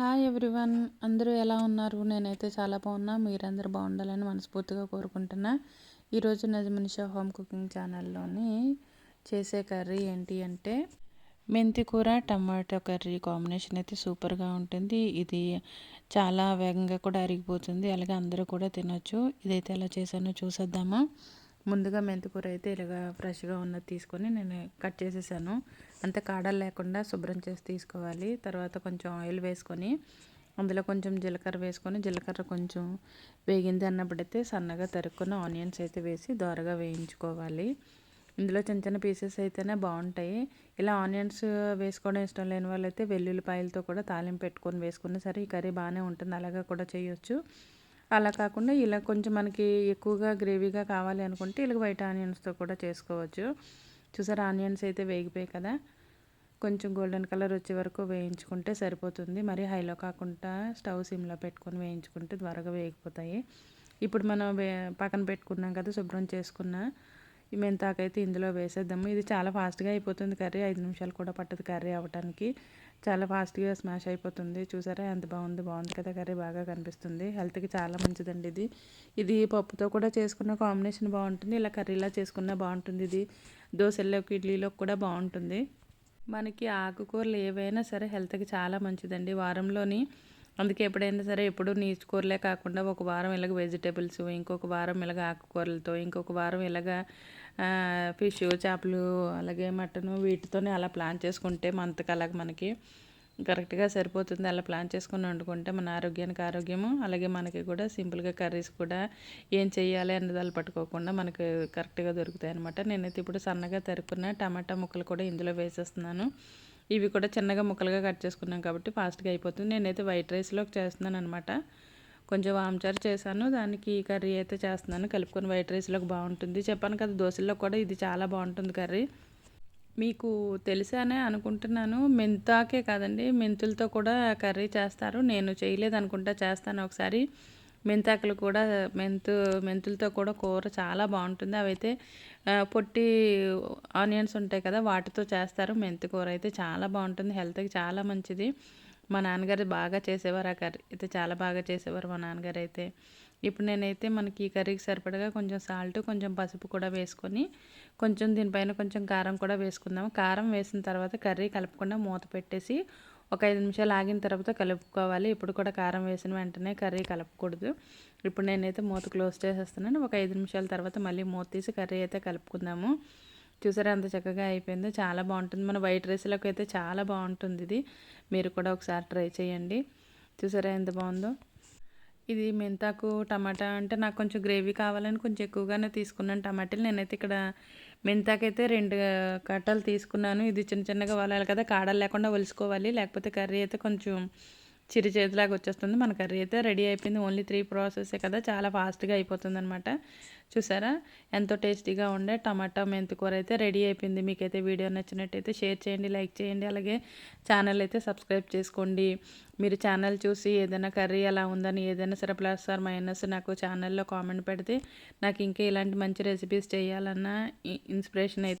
Hi everyone అందరూ ఎలా ఉన్నారు? నేనైతే చాలా బాగున్నా. మీరందరూ బాగుండాలని మనస్ఫూర్తిగా కోరుకుంటున్నా. ఈరోజు నజమనిషా హోమ్ కుకింగ్ ఛానల్లోని చేసే కర్రీ ఏంటి అంటే మెంతి కూర టమాటో కర్రీ కాంబినేషన్ అయితే సూపర్గా ఉంటుంది. ఇది చాలా వేగంగా కూడా అరిగిపోతుంది. అలాగే అందరూ కూడా తినొచ్చు. ఇదైతే ఎలా చేశానో చూసేద్దామా. ముందుగా మెంతికూర అయితే ఇలాగ ఫ్రెష్గా ఉన్నది తీసుకొని నేను కట్ చేసేసాను. అంత కాడలు లేకుండా శుభ్రం చేసి తీసుకోవాలి. తర్వాత కొంచెం ఆయిల్ వేసుకొని అందులో కొంచెం జీలకర్ర వేసుకొని జీలకర్ర కొంచెం వేగింది అన్నప్పుడైతే సన్నగా తరుక్కున్న ఆనియన్స్ అయితే వేసి దోరగా వేయించుకోవాలి. ఇందులో చిన్న చిన్న పీసెస్ అయితేనే బాగుంటాయి. ఇలా ఆనియన్స్ వేసుకోవడం ఇష్టం లేని వాళ్ళైతే వెల్లుల్లిపాయలతో కూడా తాలింపు పెట్టుకొని వేసుకున్నా సరే ఈ కర్రీ బాగానే ఉంటుంది. అలాగా కూడా చేయొచ్చు. అలా కాకుండా ఇలా కొంచెం మనకి ఎక్కువగా గ్రేవీగా కావాలి అనుకుంటే ఇలా వైట్ ఆనియన్స్తో కూడా చేసుకోవచ్చు. చూసారా ఆనియన్స్ అయితే వేగిపోయాయి కదా. కొంచెం గోల్డెన్ కలర్ వచ్చే వరకు వేయించుకుంటే సరిపోతుంది. మరి హైలో కాకుండా స్టవ్ సిమ్లో పెట్టుకొని వేయించుకుంటే త్వరగా వేగిపోతాయి. ఇప్పుడు మనం వే పక్కన పెట్టుకున్నాం కదా శుభ్రం చేసుకున్న ఈ మెంతాకైతే ఇందులో వేసేద్దాము. ఇది చాలా ఫాస్ట్గా అయిపోతుంది కర్రీ. ఐదు నిమిషాలు కూడా పట్టదు కర్రీ అవ్వటానికి చాలా ఫాస్ట్గా స్మాష్ అయిపోతుంది. చూసారా? ఎంత బాగుంది? బాగుంది కదా? కర్రీ బాగా కనిపిస్తుంది. హెల్త్కి చాలా మంచిదండి ఇది. ఇది పప్పుతో కూడా చేసుకున్న కాంబినేషన్ బాగుంటుంది. ఇలా కర్రీలా చేసుకున్న బాగుంటుంది ఇది. దోశల్లోకి ఇడ్లీలోకి కూడా బాగుంటుంది. మనకి ఆకుకూరలు ఏవైనా సరే హెల్త్కి చాలా మంచిదండి. వారంలోని అందుకే ఎప్పుడైనా సరే ఎప్పుడు నీచు కూరలే కాకుండా ఒక వారం ఇలాగ వెజిటేబుల్స్ ఇంకొక వారం ఇలాగ ఆకుకూరలతో ఇంకొక వారం ఇలాగ ఫిష్ చేపలు అలాగే మటను వీటితోనే అలా ప్లాన్ చేసుకుంటే మంత్కి అలాగ మనకి కరెక్ట్గా సరిపోతుంది. అలా ప్లాన్ చేసుకుని వండుకుంటే మన ఆరోగ్యానికి ఆరోగ్యము అలాగే మనకి కూడా సింపుల్గా కర్రీస్ కూడా ఏం చేయాలి అన్నదాలు పట్టుకోకుండా మనకు కరెక్ట్గా దొరుకుతాయి అనమాట నేనైతే ఇప్పుడు సన్నగా తరుక్కున్న టమాటా ముక్కలు కూడా ఇందులో వేసేస్తున్నాను. ఇవి కూడా చిన్నగా ముక్కలుగా కట్ చేసుకున్నాం కాబట్టి ఫాస్ట్గా అయిపోతుంది. నేనైతే వైట్ రైస్లోకి చేస్తున్నాను అనమాట కొంచెం వామ్చారు చేశాను. దానికి కర్రీ అయితే చేస్తున్నాను. కలుపుకొని వైట్ రైస్లోకి బాగుంటుంది. చెప్పాను కదా దోశల్లో కూడా ఇది చాలా బాగుంటుంది కర్రీ. మీకు తెలిసానే అనుకుంటున్నాను. మెంతాకే కాదండి. మెంతులతో కూడా కర్రీ చేస్తారు. నేను చేయలేదు అనుకుంటా చేస్తాను ఒకసారి. మెంతాకులు కూడా మెంతు మెంతులతో కూడా కూర చాలా బాగుంటుంది. అవైతే పొట్టి ఆనియన్స్ ఉంటాయి కదా వాటితో చేస్తారు. మెంతి కూర అయితే చాలా బాగుంటుంది. హెల్త్కి చాలా మంచిది. మా నాన్నగారు బాగా చేసేవారు ఆ కర్రీ. అయితే చాలా బాగా చేసేవారు మా నాన్నగారు అయితే. ఇప్పుడు నేనైతే మనకి ఈ కర్రీకి సరిపడగా కొంచెం సాల్ట్ కొంచెం పసుపు కూడా వేసుకొని కొంచెం దీనిపైన కొంచెం కారం కూడా వేసుకుందాము. కారం వేసిన తర్వాత కర్రీ కలపకుండా మూత పెట్టేసి ఒక ఐదు నిమిషాలు ఆగిన తర్వాత కలుపుకోవాలి. ఇప్పుడు కూడా కారం వేసిన వెంటనే కర్రీ కలపకూడదు. ఇప్పుడు నేనైతే మూత క్లోజ్ చేసేస్తున్నాను. ఒక ఐదు నిమిషాల తర్వాత మళ్ళీ మూత తీసి కర్రీ అయితే కలుపుకుందాము. చూసారా అంత చక్కగా అయిపోయిందో. చాలా బాగుంటుంది. మన వైట్ రైస్లోకి అయితే చాలా బాగుంటుంది ఇది. మీరు కూడా ఒకసారి ట్రై చేయండి. చూసారా ఎంత బాగుందో. ఇది మెంతాకు టమాటా అంటే నాకు కొంచెం గ్రేవీ కావాలని కొంచెం ఎక్కువగానే తీసుకున్నాను టమాటాలు. నేనైతే ఇక్కడ మెంతాకైతే రెండు కట్టలు తీసుకున్నాను. ఇది చిన్న చిన్నగా వలాలి కదా కాడలు లేకుండా ఒలుసుకోవాలి. లేకపోతే కర్రీ అయితే కొంచెం చిరి చేతిలాగా వచ్చేస్తుంది. మన కర్రీ అయితే రెడీ అయిపోయింది. ఓన్లీ త్రీ ప్రాసెసే కదా. చాలా ఫాస్ట్గా అయిపోతుంది అనమాట చూసారా? ఎంతో టేస్టీగా ఉండే టమాటా మెంతికూర అయితే రెడీ అయిపోయింది. మీకైతే వీడియో నచ్చినట్టయితే షేర్ చేయండి లైక్ చేయండి. అలాగే ఛానల్ అయితే సబ్స్క్రైబ్ చేసుకోండి. మీరు ఛానల్ చూసి ఏదైనా కర్రీ ఎలా ఉందని ఏదైనా సరే ప్లస్ ఆర్ మైనస్ నాకు ఛానల్లో కామెంట్ పెడితే నాకు ఇంకా ఇలాంటి మంచి రెసిపీస్ చేయాలన్న ఇన్స్పిరేషన్ అయితే